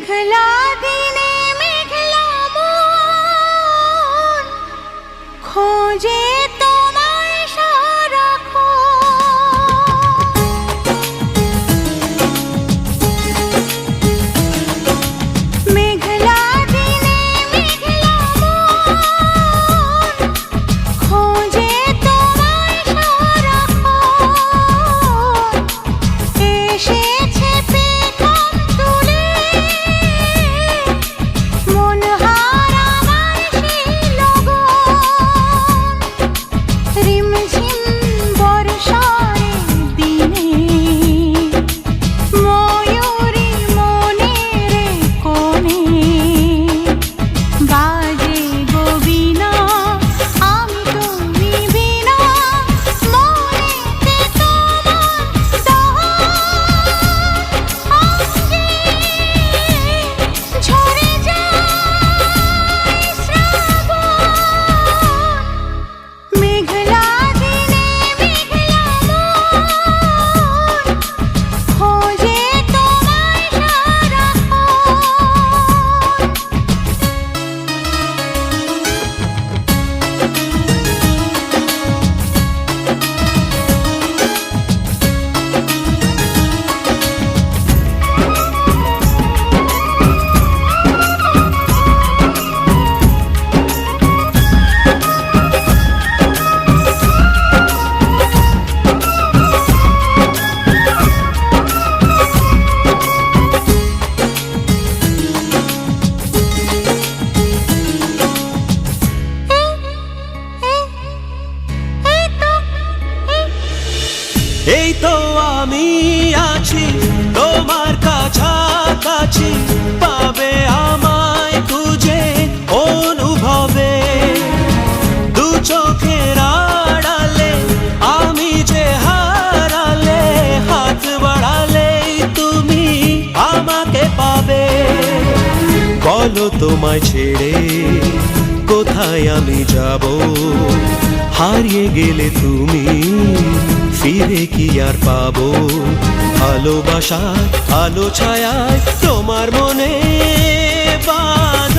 पिघला दिया এই তো আমি আছি, তোমার কাছাকাছি। পাবে আমায় খুঁজে অনুভবে। দু চোখের আড়ালে আমি যে হারালে, হাত বাড়ালেই তুমি আমাকে পাবে। বলো তোমায় ছেড়ে কোথায় আমি যাব? হারিয়ে গেলে তুমি ফিরে কি আর পাবো? ভালোবাসা আলো ছায়ায় তোমার মনে বাঁধ